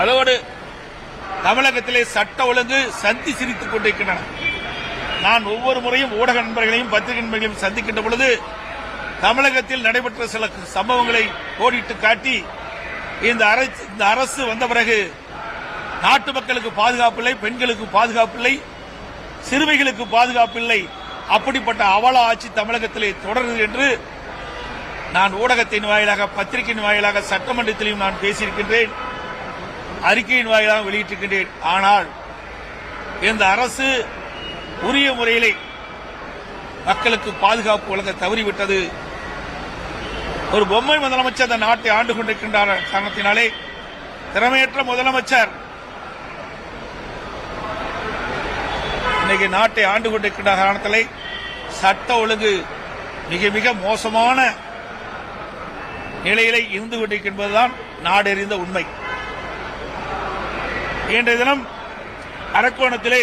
அதோடு தமிழகத்திலே சட்ட ஒழுங்கு சந்தி சிரித்துக் கொண்டிருக்கின்றன. நான் ஒவ்வொரு முறையும் ஊடக நண்பர்களையும் பத்திரிகை நண்பர்களையும் சந்திக்கின்ற பொழுது தமிழகத்தில் நடைபெற்ற சில சம்பவங்களை கோடிட்டு காட்டி இந்த அரசு இந்த அரசு வந்த பிறகு நாட்டு மக்களுக்கு பாதுகாப்பில்லை பெண்களுக்கு பாதுகாப்பில்லை சிறுமிகளுக்கு பாதுகாப்பில்லை அப்படிப்பட்ட அவல ஆட்சி தமிழகத்திலே தொடருது என்று நான் ஊடகத்தின் வாயிலாக பத்திரிகையின் வாயிலாக சட்டமன்றத்திலையும் நான் பேசியிருக்கின்றேன். அறிக்கையின் வாயிலாக வெளியிட்டிருக்கின்றேன். ஆனால் இந்த அரசு உரிய முறையிலே மக்களுக்கு பாதுகாப்பு வழங்க தவறிவிட்டது. ஒரு பொம்மை முதலமைச்சர் அந்த நாட்டை ஆண்டு கொண்டிருக்கின்ற காரணத்தினாலே திறமையற்ற முதலமைச்சர் இன்னைக்கு நாட்டை ஆண்டு கொண்டிருக்கின்ற காரணத்திலே சட்ட ஒழுங்கு மிக மிக மோசமான நிலையிலே இருந்து கொண்டிருக்கின்றதுதான் நாடறிந்த உண்மை. இன்றைய தினம் அரக்கோணத்திலே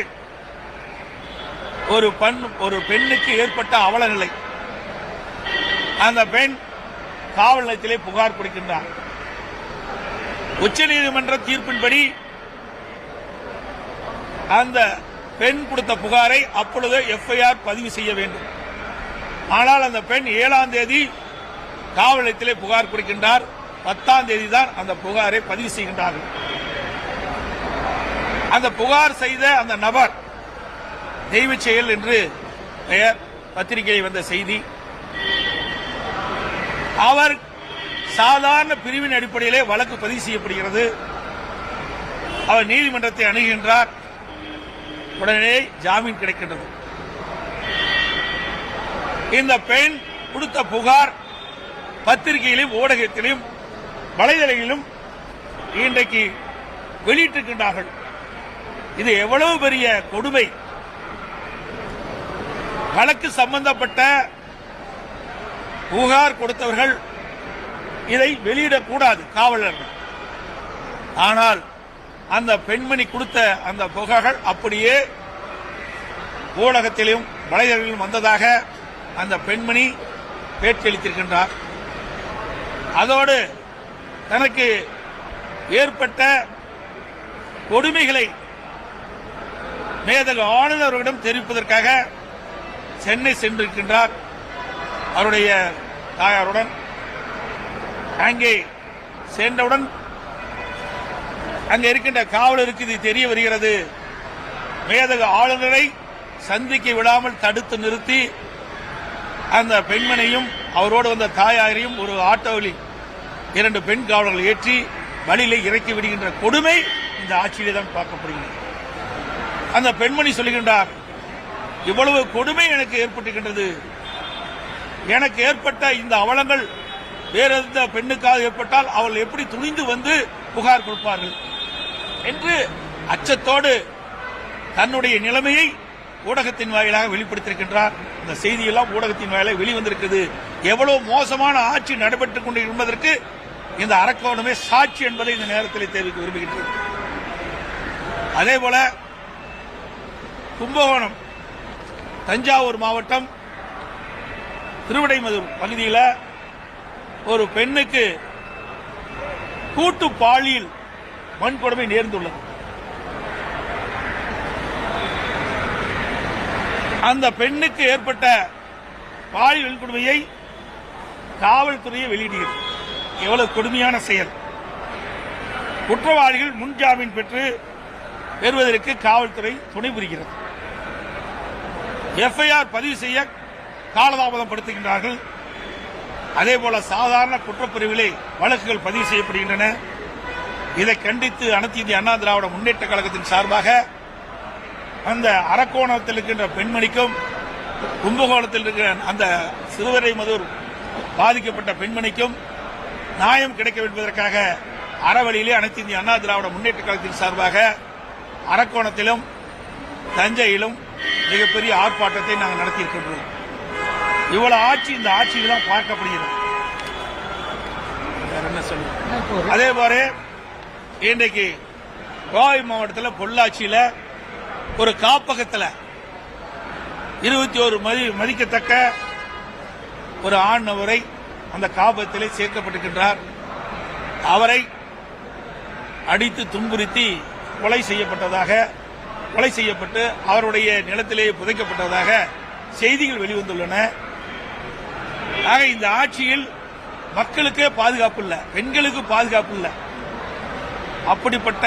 ஒரு பெண் ஒரு பெண்ணுக்கு ஏற்பட்ட அவல நிலை அந்த பெண் காவல் நிலையத்திலே புகார் கொடுக்கின்றார். உச்சநீதிமன்ற தீர்ப்பின்படி அந்த பெண் கொடுத்த புகாரை அப்பொழுது எஃப்ஐஆர் பதிவு செய்ய வேண்டும். ஆனால் அந்த பெண் ஏழாம் தேதி காவல் நிலையத்திலே புகார் கொடுக்கின்றார். பத்தாம் தேதி தான் அந்த புகாரை பதிவு செய்கின்றார்கள். அந்த புகார் செய்த அந்த நபர் தெய்வ செயல் என்று பெயர் பத்திரிகையில் வந்த செய்தி. அவர் சாதாரண பிரிவின் அடிப்படையிலே வழக்கு பதிவு செய்யப்படுகிறது. அவர் நீதிமன்றத்தை அணுகின்றார். உடனே ஜாமீன் கிடைக்கின்றது. இந்த பெண் கொடுத்த புகார் பத்திரிகையிலும் ஊடகத்திலும் வலைதளங்களிலும் இன்றைக்கு வெளியிட்டிருக்கின்றார்கள். இது எவ்வளவு பெரிய கொடுமை. வழக்கு சம்பந்தப்பட்ட புகார் கொடுத்தவர்கள் இதை வெளியிடக்கூடாது காவலர்கள். ஆனால் அந்த பெண்மணி கொடுத்த அந்த புகார்கள் அப்படியே ஊடகத்திலும் வலைதளங்களிலும் வந்ததாக அந்த பெண்மணி பேட்டியளித்திருக்கின்றார் அதோடு தனக்கு ஏற்பட்ட கொடுமைகளை மேதக ஆளுநர்களிடம் தெரிவிப்பதற்காக சென்னை சென்றிருக்கின்றார். அவருடைய தாயாருடன் அங்கே சென்றவுடன் அங்கே இருக்கின்ற காவலருக்கு இது தெரிய வருகிறது. மேதக ஆளுநரை சந்திக்க விடாமல் தடுத்து நிறுத்தி அந்த பெண்மனையும் அவரோடு வந்த தாயாரையும் ஒரு ஆட்டோவில் இரண்டு பெண் காவலர்கள் ஏற்றி வழியிலே இறக்கி விடுகின்ற கொடுமை இந்த ஆட்சியிலே தான் பார்க்கப்படுகிறது. அந்த பெண்மணி சொல்லுகின்றார் இவ்வளவு கொடுமை எனக்கு ஏற்பட்டிருக்கின்றது. எனக்கு ஏற்பட்ட இந்த அவலங்கள் வேற எந்த பெண்ணுக்காக ஏற்பட்டால் அவள் எப்படி துணிந்து வந்து புகார் கொடுப்பார்கள்? என்று அச்சத்தோடு தன்னுடைய நிலைமையை ஊடகத்தின் வாயிலாக வெளிப்படுத்தியிருக்கின்றார். இந்த செய்தியெல்லாம் ஊடகத்தின் வாயிலாக வெளிவந்திருக்கிறது. எவ்வளவு மோசமான ஆட்சி நடைபெற்றுக் கொண்டு என்பதற்கு இந்த அரக்கோணமே சாட்சி என்பதை இந்த நேரத்தில் தெரிவிக்க விரும்புகின்றது அதே போல கும்பகோணம் தஞ்சாவூர் மாவட்டம் திருவிடைமதுர் பகுதியில் ஒரு பெண்ணுக்கு கூட்டு பாலியல் வன்கொடுமை நேர்ந்துள்ளது. அந்த பெண்ணுக்கு ஏற்பட்ட பாலியல் வன்கொடுமையை காவல்துறையை வெளியிடுகிறது. எவ்வளவு கொடுமையான செயல். குற்றவாளிகள் முன்ஜாமீன் பெற்று பெறுவதற்கு காவல்துறை துணை புரிகிறது. எஃப்ஐஆர் பதிவு செய்ய காலதாமதம் படுத்துகின்றார்கள் அதே போல சாதாரண குற்றப்பிரிவிலே வழக்குகள் பதிவு செய்யப்படுகின்றன. இதை கண்டித்து அனைத்து இந்திய அண்ணா திராவிட முன்னேற்ற கழகத்தின் சார்பாக அந்த அரக்கோணத்தில் இருக்கின்ற பெண்மணிக்கும் கும்பகோணத்தில் இருக்கிற அந்த சிறுவரை மதுர் பாதிக்கப்பட்ட பெண்மணிக்கும் நியாயம் கிடைக்க என்பதற்காக அறவழியிலே அனைத்து இந்திய அண்ணா திராவிட முன்னேற்ற கழகத்தின் சார்பாக அரக்கோணத்திலும் தஞ்சையிலும் மிகப்பெரிய ஆர்ப்பாட்டத்தை நாங்கள் நடத்தியிருக்கின்றோம். இவ்வளவு ஆட்சி இந்த ஆட்சியெல்லாம் பார்க்கப்படுகிறது. வேற என்ன அதே போல இன்றைக்கு கோவை மாவட்டத்தில் பொள்ளாச்சியில் ஒரு காப்பகத்தில் இருபத்தி ஒரு மதி மதிக்கத்தக்க ஒரு ஆண் அவரை அந்த காப்பகத்திலே சேர்க்கப்பட்டிருக்கின்றார். அவரை அடித்து துன்புறுத்தி கொலை செய்யப்பட்டதாக கொலை செய்யப்பட்டு அவருடைய நிலத்திலேயே புதைக்கப்பட்டதாக செய்திகள் வெளிவந்துள்ளன. ஆக இந்த ஆட்சியில் மக்களுக்கே பாதுகாப்பு இல்லை பெண்களுக்கு பாதுகாப்பு இல்லை. அப்படிப்பட்ட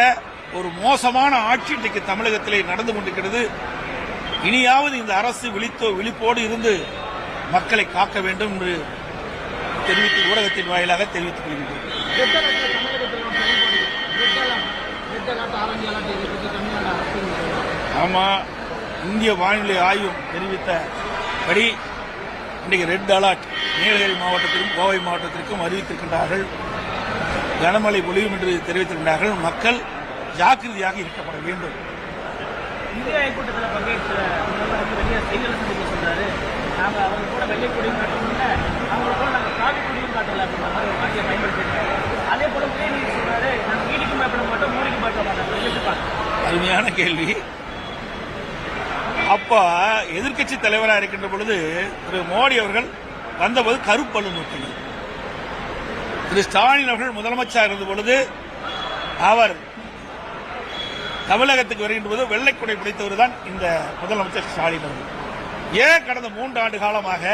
ஒரு மோசமான ஆட்சி இன்றைக்கு தமிழகத்திலே நடந்து கொண்டிருக்கிறது. இனியாவது இந்த அரசு விழித்தோ விழிப்போடு இருந்து மக்களை காக்க வேண்டும் என்று தெரிவித்து ஊடகத்தின் வாயிலாக தெரிவித்துக் கொள்கின்றேன் ரெட் அலர்ட்ல தமிழகத்தில் ஒரு செயல்பாடு red alert red alert orange alert இதை பற்றி தமிழ்நாடு அரசு ஆமா இந்திய வானிலை ஆய்வு தெரிவித்தபடி இன்றைக்கு ரெட் அலர்ட். நீலகிரி மாவட்டத்திற்கும் கோவை மாவட்டத்திற்கும் அறிவித்திருக்கின்றார்கள். கனமழை பொழியும் என்று தெரிவித்திருக்கிறார்கள் மக்கள் ஜாக்கிரதையாக இருக்கப்பட வேண்டும். இந்திய கூட்டத்தில் பங்கேற்ற செய்தியில் சந்திக்க சொல்றாரு. நாங்க அவங்க கூட வெள்ளை கொடியும் காட்டணும்ல அவங்க கூட நாங்க காவி கொடியும் காட்டல அப்படின்ற மாதிரி ஒரு வார்த்தையை பயன்படுத்திருக்காரு அதே போல உதயநிதி சொல்றாரு நாங்க ஈடிக்கு பயப்பட மாட்டோம் மோடிக்கு பயப்பட மாட்டோம். அருமையான கேள்வி. அப்போ எதிர்க்கட்சி தலைவராக இருக்கின்ற பொழுது திரு மோடி அவர்கள் வந்தபோது கருப்பல்லு நோக்கினார். திரு ஸ்டாலின் அவர்கள் முதலமைச்சர் இருந்த பொழுது அவர் தமிழகத்துக்கு வருகின்ற போது வெள்ளைக்குடை பிடித்தவர் தான் இந்த முதலமைச்சர் ஸ்டாலின் அவர்கள். ஏன் கடந்த மூன்று ஆண்டு காலமாக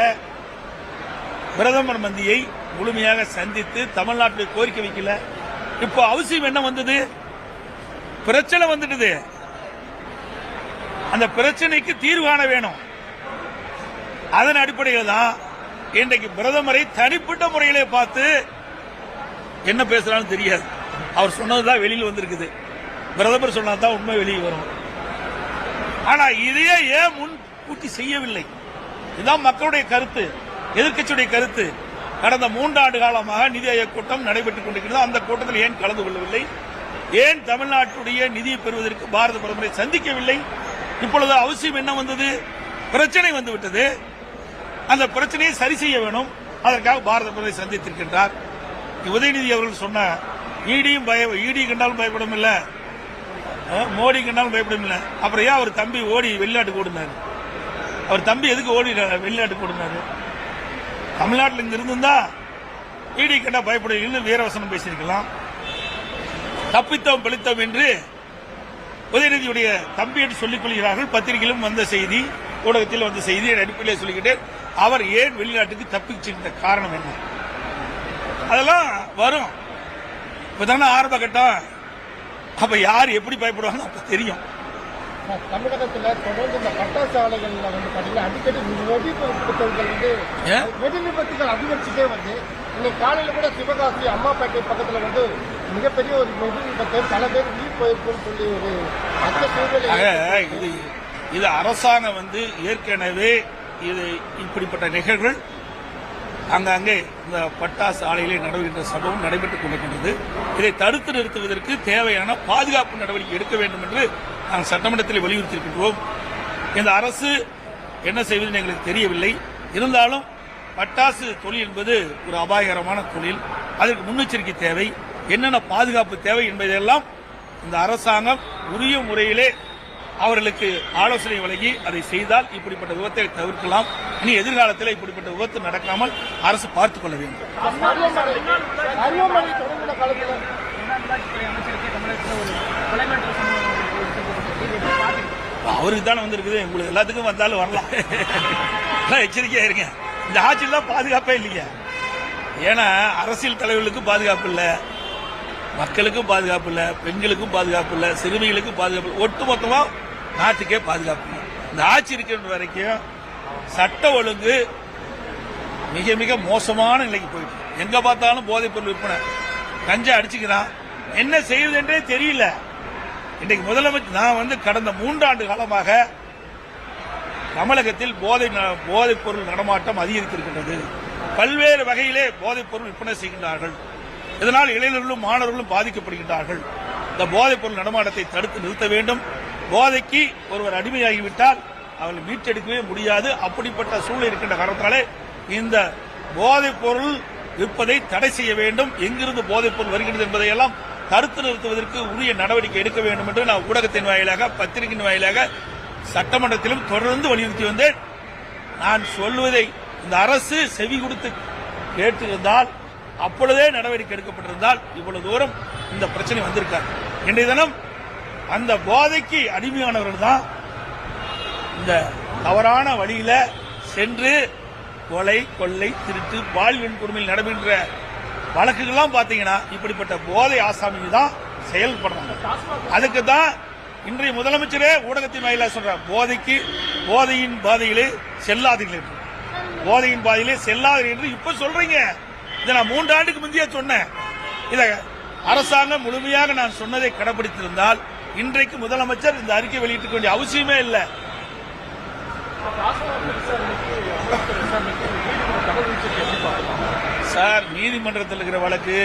பிரதமர் மந்தியை முழுமையாக சந்தித்து தமிழ்நாட்டில் கோரிக்கை வைக்கல? இப்போ அவசியம் என்ன வந்தது? பிரச்சனை வந்துட்டது. அந்த பிரச்சனைக்கு தீர்வு காண வேணும். அதன் அடிப்படையில் தான் இன்றைக்கு பிரதமரை தனிப்பட்ட முறையிலே பார்த்து என்ன பேசுறான்னு தெரியாது. அவர் சொன்னதுதான் வெளியில் வந்திருக்குது. பிரதமர் சொன்னதுதான் உண்மை வெளியே வரும். ஆனா இதையே ஏன் முன் கூட்டி செய்யவில்லை? இதுதான் மக்களுடைய கருத்து எதிர்க்கட்சியுடைய கருத்து. கடந்த மூன்றாண்டு காலமாக நிதி ஆயோக் கூட்டம் நடைபெற்றுக் கொண்டிருக்கிறது. அந்த கூட்டத்தில் ஏன் கலந்து கொள்ளவில்லை? ஏன் தமிழ்நாட்டுடைய நிதியை பெறுவதற்கு பாரத பிரதமரை சந்திக்கவில்லை? இப்பொழுது அவசியம் என்ன வந்தது? பிரச்சனை வந்து விட்டது. அந்த பிரச்சனையை சரி செய்ய வேணும். அதற்காக பாரத பிரதமரை சந்தித்திருக்கின்றார். உதயநிதி அவர்கள் சொன்ன ஈடியும் பய ஈடி கண்டாலும் பயப்படும் இல்ல. மோடி கண்டாலும் பயப்படும் இல்ல. அப்புறம் ஏன் அவர் தம்பி ஓடி வெளிநாட்டுக்கு ஓடினாரு? அவர் தம்பி எதுக்கு ஓடி வெளிநாட்டுக்கு ஓடினாரு? தமிழ்நாட்டில் இங்க இருந்திருந்தா ஈடி கண்டா பயப்படுவீங்கன்னு வீரவசனம் பேசியிருக்கலாம். தப்பித்தோம் பிழைத்தோம் என்று உதயநிதியுடைய தம்பி என்று சொல்லிக் கொள்கிறார்கள். பத்திரிகையிலும் வந்த செய்தி ஊடகத்தில் வந்த செய்தி அடிப்படையில் சொல்லிக்கிட்டேன். அவர் ஏன் வெளிநாட்டுக்கு தப்பிச்சிருந்த காரணம் என்ன? அதெல்லாம் வரும். இப்பதானே ஆரம்ப கட்டம். அப்ப யார் எப்படி பயப்படுவாங்க அப்ப தெரியும். தமிழகத்துல தொடர்ந்து இந்த பட்டாசு ஆலைகள்ல வந்து பாத்தீங்கன்னா அடிக்கடி வெடி விபத்துகள் வந்து? வெடி விபத்துகள் அதிகரிச்சுட்டே வருது. இன்னைக்கு காலையில கூட சிவகாசி அம்மாப்பேட்டை பக்கத்துல வந்து மிகப்பெரிய ஒரு வெடி விபத்து. பல பேர் உயிர் போயிருக்குன்னு சொல்லி ஒரு அச்ச சூழ்நிலை இது இது அரசாங்கம் வந்து ஏற்கனவே இது இப்படிப்பட்ட நிகழ்வுகள் அங்கங்கே இந்த பட்டாசு ஆலையிலே நடைபெறுகின்ற சம்பவம் நடைபெற்றுக் கொண்டிருக்கின்றது. இதை தடுத்து நிறுத்துவதற்கு தேவையான பாதுகாப்பு நடவடிக்கை எடுக்க வேண்டும் என்று நாங்கள் சட்டமன்றத்தில் வலியுறுத்தியிருக்கின்றோம். இந்த அரசு என்ன செய்வது எங்களுக்கு தெரியவில்லை. இருந்தாலும் பட்டாசு தொழில் என்பது ஒரு அபாயகரமான தொழில். அதற்கு முன்னெச்சரிக்கை தேவை. என்னென்ன பாதுகாப்பு தேவை என்பதையெல்லாம் இந்த அரசாங்கம் உரிய முறையிலே அவர்களுக்கு ஆலோசனை வழங்கி அதை செய்தால் இப்படிப்பட்ட விபத்தை தவிர்க்கலாம். இனி எதிர்காலத்தில் இப்படிப்பட்ட விபத்து நடக்காமல் அரசு பார்த்துக் கொள்ள வேண்டும். அவருக்கு தானே வந்திருக்குது. உங்களுக்கு எல்லாத்துக்கும் வந்தாலும் வரலாம். எல்லாம் எச்சரிக்கையா இருங்க. இந்த ஆட்சியில் தான் பாதுகாப்பே இல்லைங்க. ஏன்னா அரசியல் தலைவர்களுக்கும் பாதுகாப்பு இல்லை. மக்களுக்கும் பாதுகாப்பு இல்லை. பெண்களுக்கும் பாதுகாப்பு இல்லை. சிறுமிகளுக்கும் பாதுகாப்பு இல்லை. ஒட்டு மொத்தமாக நாட்டுக்கே பாதுகாப்பு இல்லை. இந்த ஆட்சி இருக்கின்ற வரைக்கும் சட்ட ஒழுங்கு மிக மிக மோசமான நிலைக்கு போயிட்டு எங்கே எங்க பார்த்தாலும் போதைப் பொருள் விற்பனை. கஞ்சா அடிச்சுக்கிறான். என்ன செய்யுதுன்றே தெரியல. இன்றைக்கு முதலமைச்சர் நான் வந்து கடந்த மூன்றாண்டு காலமாக தமிழகத்தில் போதை ந- போதைப் பொருள் நடமாட்டம் அதிகரித்திருக்கின்றது. பல்வேறு வகையிலே போதைப் பொருள் விற்பனை செய்கின்றார்கள். இதனால் இளைஞர்களும் மாணவர்களும் பாதிக்கப்படுகின்றார்கள். இந்த போதைப் பொருள் நடமாட்டத்தை தடுத்து நிறுத்த வேண்டும். போதைக்கு ஒருவர் அடிமையாகிவிட்டால் அவர்கள் மீட்டெடுக்கவே முடியாது. அப்படிப்பட்ட சூழ்நிலை இருக்கின்ற காரணத்தாலே இந்த போதைப் பொருள் விற்பதை தடை செய்ய வேண்டும். எங்கிருந்து போதைப் பொருள் வருகிறது என்பதையெல்லாம் தடுத்து நிறுத்துவதற்கு உரிய நடவடிக்கை எடுக்க வேண்டும் என்று நான் ஊடகத்தின் வாயிலாக பத்திரிகையின் வாயிலாக சட்டமன்றத்திலும் தொடர்ந்து வலியுறுத்தி வந்தேன். நான் சொல்வதை இந்த அரசு செவி கொடுத்து கேட்டிருந்தால் அப்பொழுதே நடவடிக்கை எடுக்கப்பட்டிருந்தால் இவ்வளவு தூரம் இந்த பிரச்சனை வந்திருக்காரு இன்றைய தினம் அந்த போதைக்கு அடிமையானவர்கள் தான் இந்த தவறான வழியில சென்று கொலை கொள்ளை திருட்டு பாலியல் கொடுமையில் நடைபெற்ற வழக்குகள்லாம் பாத்தீங்கன்னா இப்படிப்பட்ட போதை ஆசாமிங்க தான் செயல்படுறாங்க. அதுக்கு தான் இன்றைய முதலமைச்சரே ஊடகத்தின் மையில சொல்ற போதைக்கு போதையின் பாதையிலே செல்லாதீர்கள் என்று. போதையின் பாதையிலே செல்லாதீர்கள் என்று இப்ப சொல்றீங்க. இதை நான் மூன்று ஆண்டுக்கு முந்தைய சொன்னேன். இதை அரசாங்கம் முழுமையாக நான் சொன்னதை கடைபிடித்திருந்தால் இன்றைக்கு முதலமைச்சர் இந்த அறிக்கை வெளியிட்டுக்க வேண்டிய அவசியமே இல்லை. சார் நீதிமன்றத்தில் இருக்கிற வழக்கு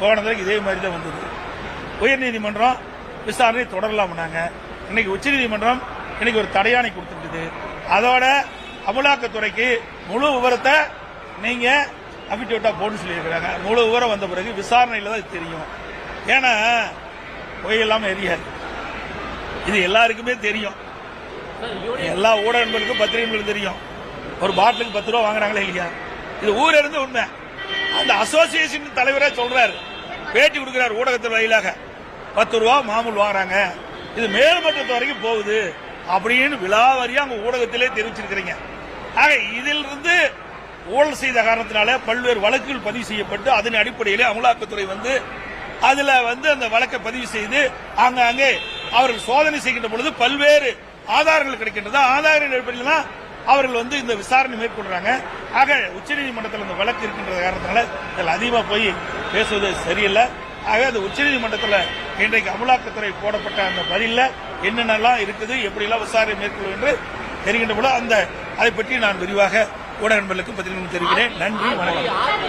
போன இதே மாதிரி தான் வந்தது. உயர்நீதிமன்றம் விசாரணை தொடரலாம்னாங்க இன்னைக்கு உச்சநீதிமன்றம் இன்னைக்கு ஒரு தடையாணை கொடுத்துருக்குது அதோட அமலாக்கத்துறைக்கு முழு விவரத்தை நீங்க அபிட்டிவிட்டா போட்டு சொல்லியிருக்கிறாங்க. முழு விவரம் வந்த பிறகு விசாரணையில் தான் தெரியும். ஏன்னா புகையில்லாம எரியாது. இது எல்லாருக்குமே தெரியும். எல்லா ஊடகங்களுக்கும் பத்திரிகைகளுக்கும் தெரியும். ஒரு பாட்டிலுக்கு பத்து ரூபா வாங்குறாங்களே இல்லையா? இது ஊரிலிருந்து இருந்து உண்மை. அந்த அசோசியேஷன் தலைவரே சொல்றாரு. பேட்டி கொடுக்கிறார் ஊடகத்தின் வாயிலாக பத்து ரூபா மாமூல் வாங்குறாங்க. இது மேல்மட்டத்து வரைக்கும் போகுது அப்படின்னு விழாவாரியா அவங்க ஊடகத்திலே தெரிவிச்சிருக்கிறீங்க. ஆக இதிலிருந்து ஊழல் செய்த காரணத்தினால பல்வேறு வழக்குகள் பதிவு செய்யப்பட்டு அதன் அடிப்படையிலே அமலாக்கத்துறை வந்து அதுல வந்து அந்த வழக்கை பதிவு செய்து அங்கே அவர்கள் சோதனை செய்கின்ற பொழுது பல்வேறு ஆதாரங்கள் கிடைக்கின்றது? ஆதாரங்கள் அடிப்படையில் தான் அவர்கள் வந்து இந்த விசாரணை மேற்கொள்றாங்க. ஆக உச்சநீதிமன்றத்தில் இந்த வழக்கு இருக்கின்ற காரணத்தினால இதில் அதிகமாக போய் பேசுவது சரியில்லை. ஆக அந்த உச்சநீதிமன்றத்தில் இன்றைக்கு அமலாக்கத்துறை போடப்பட்ட அந்த பதிலில் என்னென்னலாம் இருக்குது எப்படியெல்லாம் விசாரணை மேற்கொள்ளும் என்று தெரிகின்ற போல அந்த அதை பற்றி நான் விரிவாக ஊடக நண்பர்களுக்கு பத்திரிகை தெரிவிக்கிறேன் நன்றி வணக்கம்.